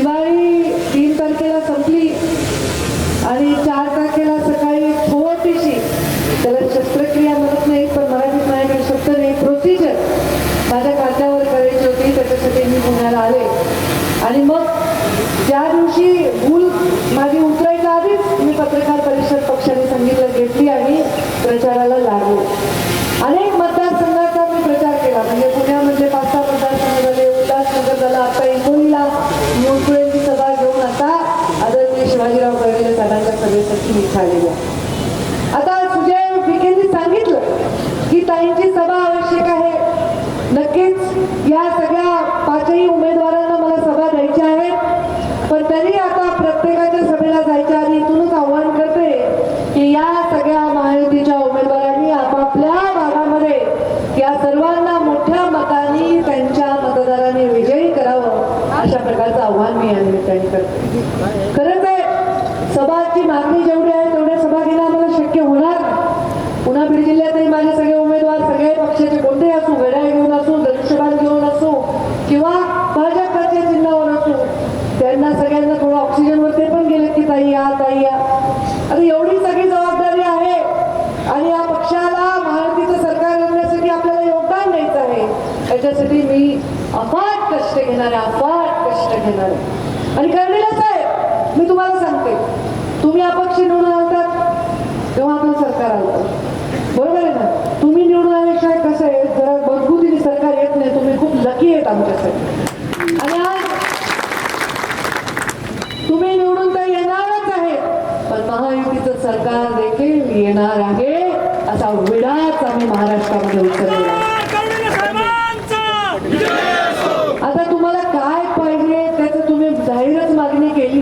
दिवाळी तीन तारखेला संपली आणि चार तारखेला सकाळी छोटीशी त्याला शस्त्रक्रिया म्हणत नाही पण मराठीत माझ्याकडे शब्द नाही प्रोसिजर माझ्या खात्यावर करायची होती त्याच्यासाठी मी पुण्याला आले. आणि मग ज्या दिवशी भूल माझी उतरायच्या आधीच मी पत्रकार परिषद पक्षाने सांगितलं घेतली आणि प्रचाराला लागलो अनेक मतदारसंघाचा मी प्रचार केला म्हणजे पुण्यामध्ये पाच सहा मतदारसंघ झाले उल्हासनगर झाला आता हिंगोलीला मोडकुळेंची सभा घेऊन आता आदरणीय शिवाजीराव कर्डिले साहेबांच्या सभेसाठी मी झालेली आता सुजय विखेंनी सांगितलं की ताईंची सभा आवश्यक आहे. नक्कीच या सगळ्या पाचही उमेदवारांना मला सभा द्यायच्या आहेत. पण तरी आता प्रत्येकाच्या सभेला जायच्या आधी इथूनच आव्हान करते की या सगळ्या महायुतीच्या उमेदवारांनी आपापल्या भागामध्ये या सर्वांना मोठ्या मतांनी त्यांच्या मतदारांनी विजयी करावं अशा प्रकारचं आव्हान मी या निमित्ताने करते. खरंच आहे सभाची मागणी जेवढी आहे तेवढ्या सभा घेणं आम्हाला शक्य होणार. पुन्हा बीड जिल्ह्यातही माझे सगळे उमेदवार सगळे पक्षाचे कोणतेही असो घड्याळ घेऊन असो धनुष्यबाण घेऊन असो किंवा भाजपच्या चिन्हावर असो त्यांना सगळ्यांना थोडं ऑक्सिजनवर ते पण गेले की ताई या ताई या. आता एवढी सगळी जबाबदारी आहे. आणि या पक्षाला महायुतीचं सरकार आणण्यासाठी आपल्याला योगदान द्यायचं आहे. त्याच्यासाठी मी अफाट कष्ट घेणार आहे अफाट कष्ट घेणार. आहे आणि कर्णिला आहे मी तुम्हाला सांगते तुम्ही अपक्ष निवडून आलतात तेव्हा आपलं सरकार आलं. बरोबर आहे ना? तुम्ही निवडून आल्याशिवाय कसं आहे? जरा मजबूतीने सरकार येत नाही तुम्ही खूप लकी आहेत आमच्यासाठी. आणि आज तुम्ही निवडून तर येणारच आहे पण महायुतीचं सरकार देखील येणार आहे असा विडाच आम्ही महाराष्ट्रामध्ये उचललेला आहे. आता तुम्हाला काय पाहिजे त्याचं तुम्ही जाहीरच मागणी केली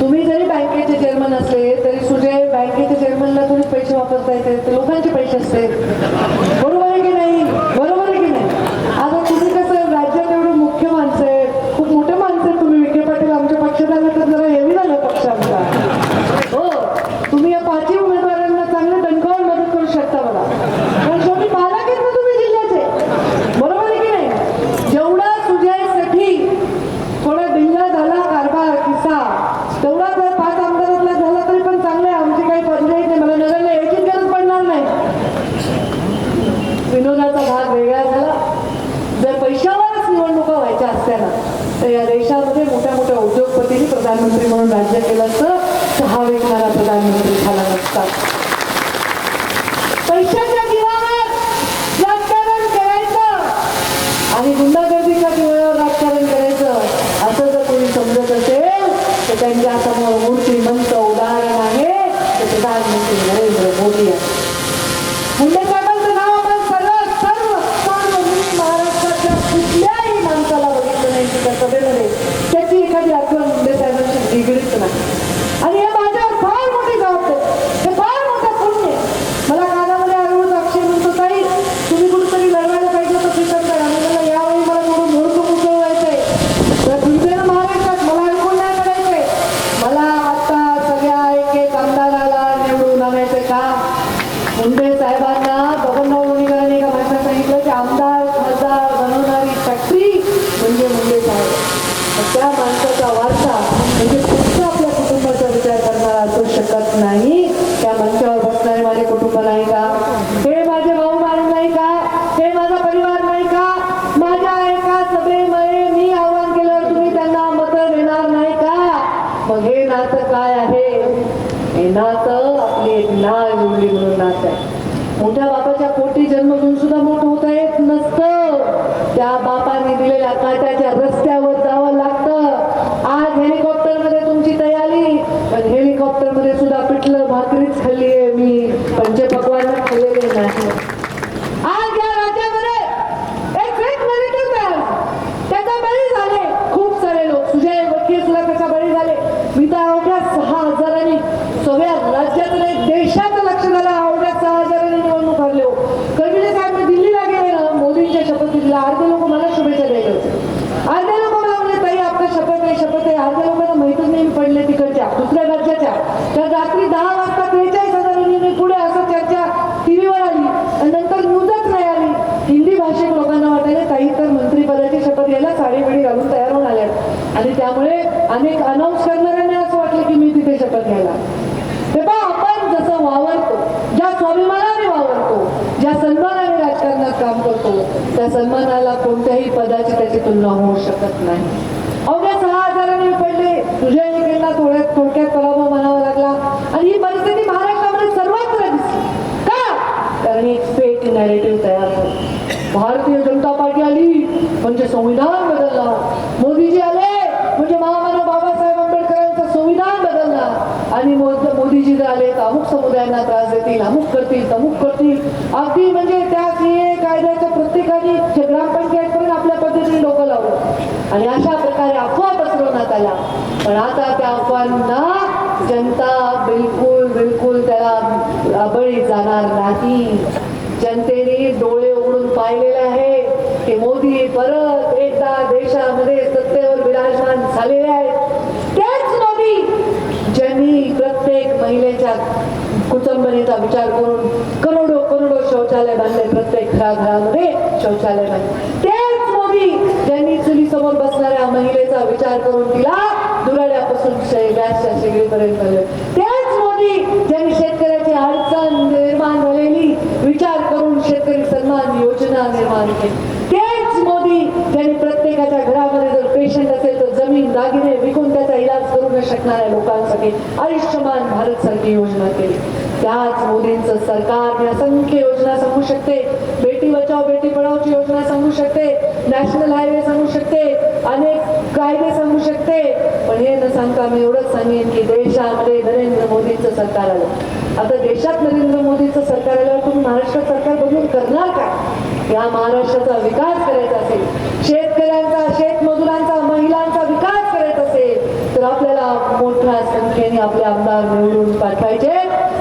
तुम्ही जरी बँकेचे चेअरमन असले तरी सुजय बँकेच्या चेअरमनला थोडी पैसे वापरता येते ते लोकांचे पैसे असते बरोबर? त्याच्या रस्त्यावर जावं लागतं. आज हेलिकॉप्टरमध्ये तुमची तयारी. पण हेलिकॉप्टरमध्ये सुद्धा पिठलं भाकरीच खाल्ली आहे मी पंचपक्वान खाल्लेले नाही आज या राज्यामध्ये एक फेक नेगेटिव्ह तयार झाला. त्याचा बळी झाले खूप सारे लोक सुजय वकील सुद्धा त्याचा बळी झाले मी तर अवघ्या सहा हजारांनी सगळ्या राज्यात नाही देशाचं लक्ष झालं अवघ्या सहा हजारांनी निवडणूक हरले हो कर्मिले साहेब मी दिल्लीला गेले ना मोदींच्या शपथविधीला अर्धे लोक मला शुभेच्छा द्यायला होते अर्धे लोक मला म्हणले ताई आपलं शपथ आहे शपथ आहे अर्ध्या लोकांना माहितच नाही मी पडले तिकडच्या दुसऱ्या त्या तर रात्री दहा वाजता त्रेचाळीस हजारांनी मी पुढे असं चर्चा टीव्हीवर आली. आणि नंतर न्यूजच नाही आली. हिंदी भाषिक लोकांना वाटायला काही तर मंत्रीपदाची शपथ घ्यायला साडी वेळी घालून तयार होऊन आल्या आणि त्यामुळे अनेक अनाऊन्स करणाऱ्यांना असं वाटलं की मी तिथे शपथ घ्यायला. ते पहा आपण जसं वावरतो ज्या स्वाभिमानाने वावरतो ज्या सन्मानाने राजकारणात काम करतो त्या सन्मानाला कोणत्याही पदाची त्याची तुलना होऊ शकत नाही. अवघ्या सहा हजारांनी पडले. तुझ्या त्यांना थोड्यात थोडक्यात पराभव म्हणावा लागला. आणि ही परिस्थिती महाराष्ट्रामध्ये सर्वत्र दिसली. का? कारण एक फेक नॅरेटिव्ह तयार झालं. भारतीय जनता पार्टी आली म्हणजे संविधान बदलला. मोदीजी आले म्हणजे महामानव बाबासाहेब आंबेडकरांचं संविधान बदलला. आणि मोदीजी जर आले तर अमुक समुदायांना त्रास देतील अमुक करतील तमुक करतील. अगदी म्हणजे त्या सीए कायद्याच्या प्रत्येकाने जे ग्रामपंचायतपर्यंत आपल्या पद्धतीने डोकं लावलं. आणि अशा प्रकारे अफवा पसरवण्यात आल्या. पण आता त्या अफवांना जनता बिलकुल बिलकुल त्याला बळी जाणार नाही. जनतेने डोळे उघडून पाहिलेले आहे की मोदी परत एकदा देशामध्ये सत्तेवर विराजमान झालेले आहेत. त्याच मोदी ज्यांनी प्रत्येक महिलेच्या कुटुंबनेचा विचार करून करोडो करोडो शौचालय बांधले प्रत्येक घराघरामध्ये शौचालय बांधले. त्याच मोदी ज्यांनी चुलीसमोर बसणाऱ्या महिलेचा विचार करून तिला दुराड्यापासून शे- सगळीपर्यंत शेगडीपर्यंत आणले. मोदी ज्यांनी शेतकऱ्याची अडचण निर्माण झालेली विचार करून शेतकरी सन्मान योजना निर्माण केली. तेच मोदी ज्यांनी प्रत्येकाच्या घरामध्ये जर पेशंट असेल तर जमीन दागिने विकून त्याचा इलाज करू न शकणाऱ्या लोकांसाठी आयुष्यमान भारत सारखी योजना केली. त्याच मोदींचं सरकार असंख्य योजना सांगू शकते. बेटी बचाव बेटी पढाओची योजना सांगू शकते नॅशनल हायवे सांगू शकते अनेक कायदे सांगू शकते. पण हे न सांगता मी एवढंच सांगेन की देशामध्ये नरेंद्र मोदींचं सरकार आलं. आता देशात नरेंद्र मोदींचं सरकार आल्यावर तुम्ही महाराष्ट्र सरकार बदलून करणार का? या महाराष्ट्राचा विकास करायचा असेल शेतकऱ्यांचा शेतमजुरांचा महिलांचा विकास करायचा असेल तर आपल्याला मोठ्या संख्येने आपले आमदार निवडून पाठवायचे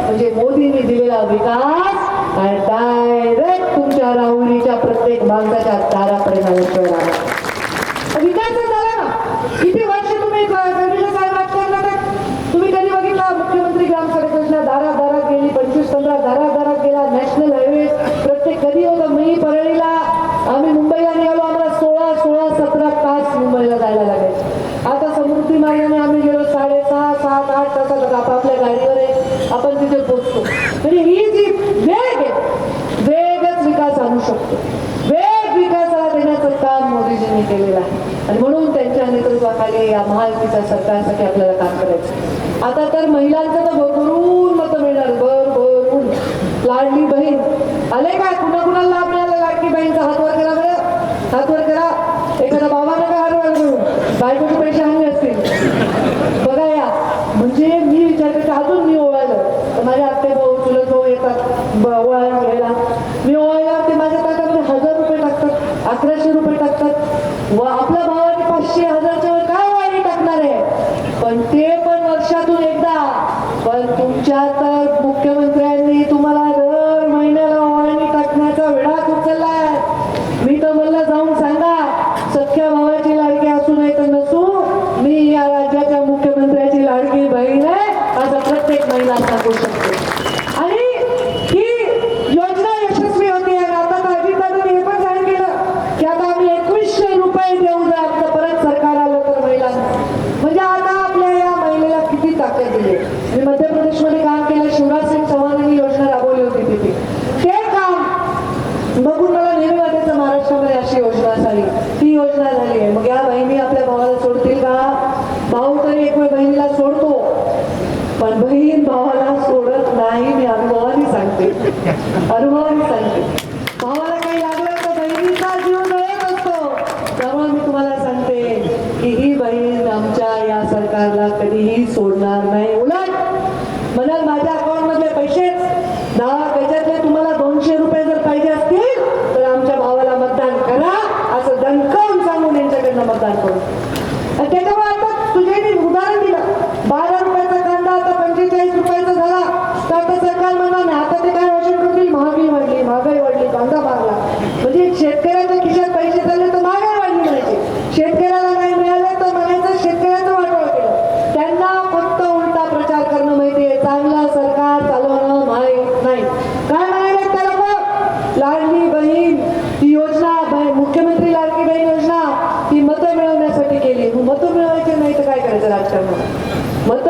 म्हणजे मोदींनी दिलेला विकास डायरेक्ट तुमच्या राहुरीच्या प्रत्येक माणसाच्या दारापर्यंत आल्याशिवाय विकास झाला ना किती वर्ष तुम्ही गणेश साहेब राजकारणात तुम्ही कधी बघितला मुख्यमंत्री ग्राम सडक योजना दारात दारात गेली पंचवीस पंधरा दारात दारात गेला नॅशनल हायवे प्रत्येक कधी होतं मी परळीला आम्ही मुंबईला निघालो आम्हाला सोळा सोळा सतरा तास मुंबईला जायला लागायचे आता समृद्धी मार्गाने आम्ही गेलो साडेसहा सात आठ तासात आपापल्या गाडीवर आहे आपण तिथे पोहोचतो म्हणजे ही जी वेग आहे वेगच विकास आणू शकतो वेग विकासाला देण्याचं काम मोदीजींनी केलेला आहे. आणि म्हणून त्यांच्या नेतृत्वाखाली या महायुतीच्या सरकारसाठी आपल्याला काम करायचं आता तर महिलांचं तर भरभरून मतं मिळणार भर भरून लाडली बहीण. आले काय? कुणा कुणाला लाभ मिळाला लाडकी बहीणचा हातवर करा बरं? हातवर करा. एखादा बाबानं का हातवर करू? बायकोचे पैसे आणले असतील. बघा या. म्हणजे मी विचार करते अजून मी ओवाळलं. तर माझ्या आत्ते भाऊ चुलत भाऊ येतात. ब- घ्यायला. मी ओवाळल्यावर ते माझ्या ताटामध्ये हजार रुपये टाकतात. अकराशे रुपये लागतं म्हणून. मग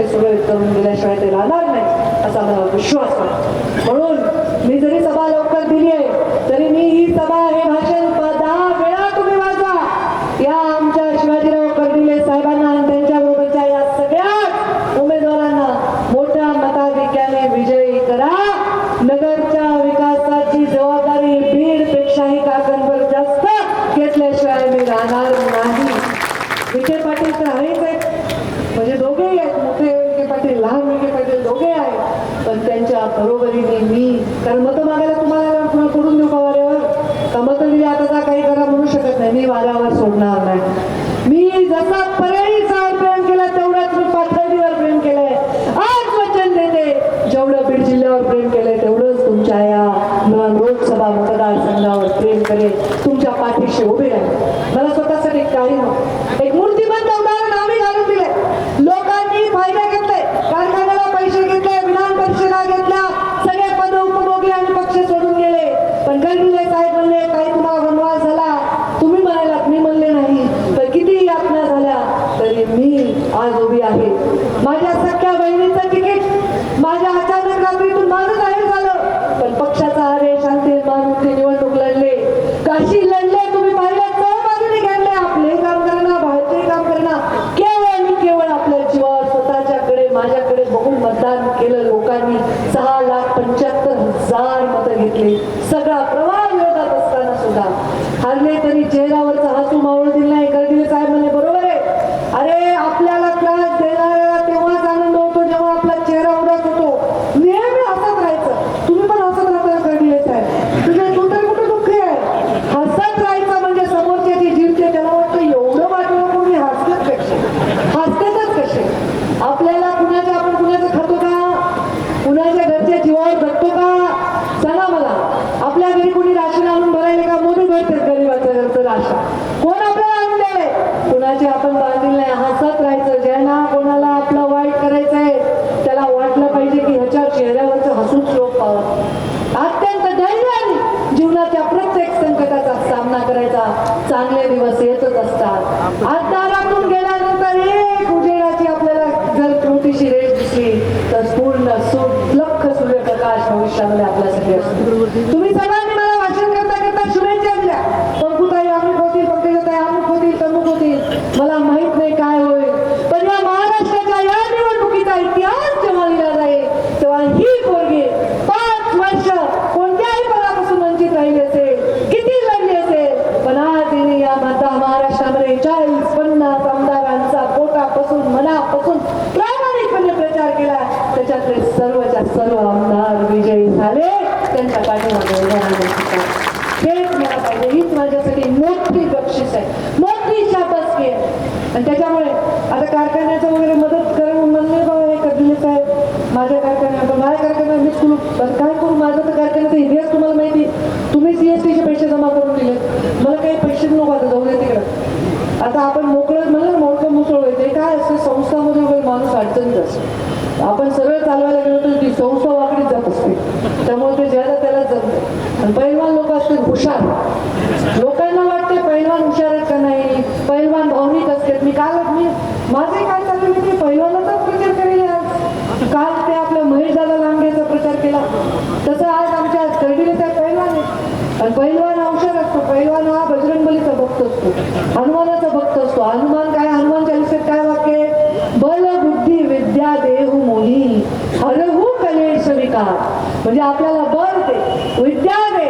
विषय सुरळीत करून दिल्याशिवाय ते राहणार नाही असा मला विश्वास वाटतो म्हणून मी जरी सभा अंधारातून गेल्यानंतर एक उजेडाची आपल्याला जर छोटीशी रेष दिसली तर पूर्ण सुलक्ष सूर्यप्रकाश भविष्यामध्ये आपल्यासाठी असतो तुम्ही सगळ्या हनुमान असतो पैलवान हा बजरंगबलीचा भक्त असतो. हनुमानाचा भक्त असतो. हनुमान काय? हनुमान चालीसात काय वाक्य बल बुद्धी विद्या देव मोही हरहू कलेश विकार. म्हणजे आपल्याला बल दे विद्या दे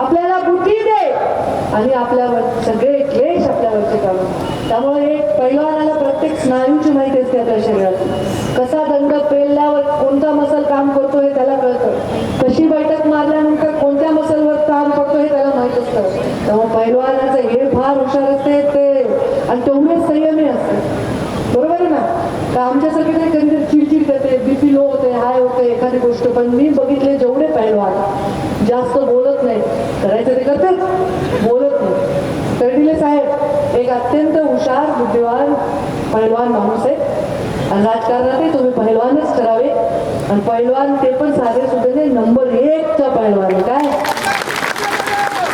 आपल्याला बुद्धी दे आणि आपल्यावर सगळे क्लेश आपल्यावरचे काढून त्यामुळे हे पैलवानाला प्रत्येक स्नायूची माहिती असते आपल्या शरीरात. कसा दंड पेलल्यावर कोणता मसल काम करतो हे त्याला कळतं. कशी बैठक मारल्यानंतर कोणत्या मसलवर काम करतो हे त्याला तेव्हा पैलवानाचं हे फार हुशार असते ते आणि तेवढेच संयमी असते. बरोबर आहे ना? तर आमच्यासारखे नाही कधीतरी चिडचिड करते बीपी लो होते हाय होते एखादी गोष्ट. पण मी बघितले जेवढे पैलवान जास्त बोलत नाही. करायचं ते करतात. बोलत नाही. कर्डिले साहेब एक अत्यंत हुशार बुद्धिवान पैलवान माणूस आहे. आणि राजकारणातही तुम्ही पहिलवानच करावे आणि पैलवान ते पण साधे सुद्धा नंबर एकचा पैलवान काय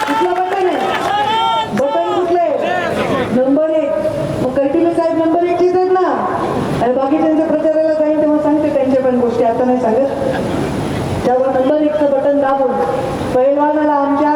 कुठलं बटन आहे बटन कुठलं आहे नंबर एक मग कर्टिले साहेब नंबर एक येतात ना. आणि बाकी त्यांच्या प्रचाराला जाईल तेव्हा सांगते त्यांच्या पण गोष्टी. आता नाही सांगत. त्यावर नंबर एकचं बटन दाबून. पहिलवानाला आमच्या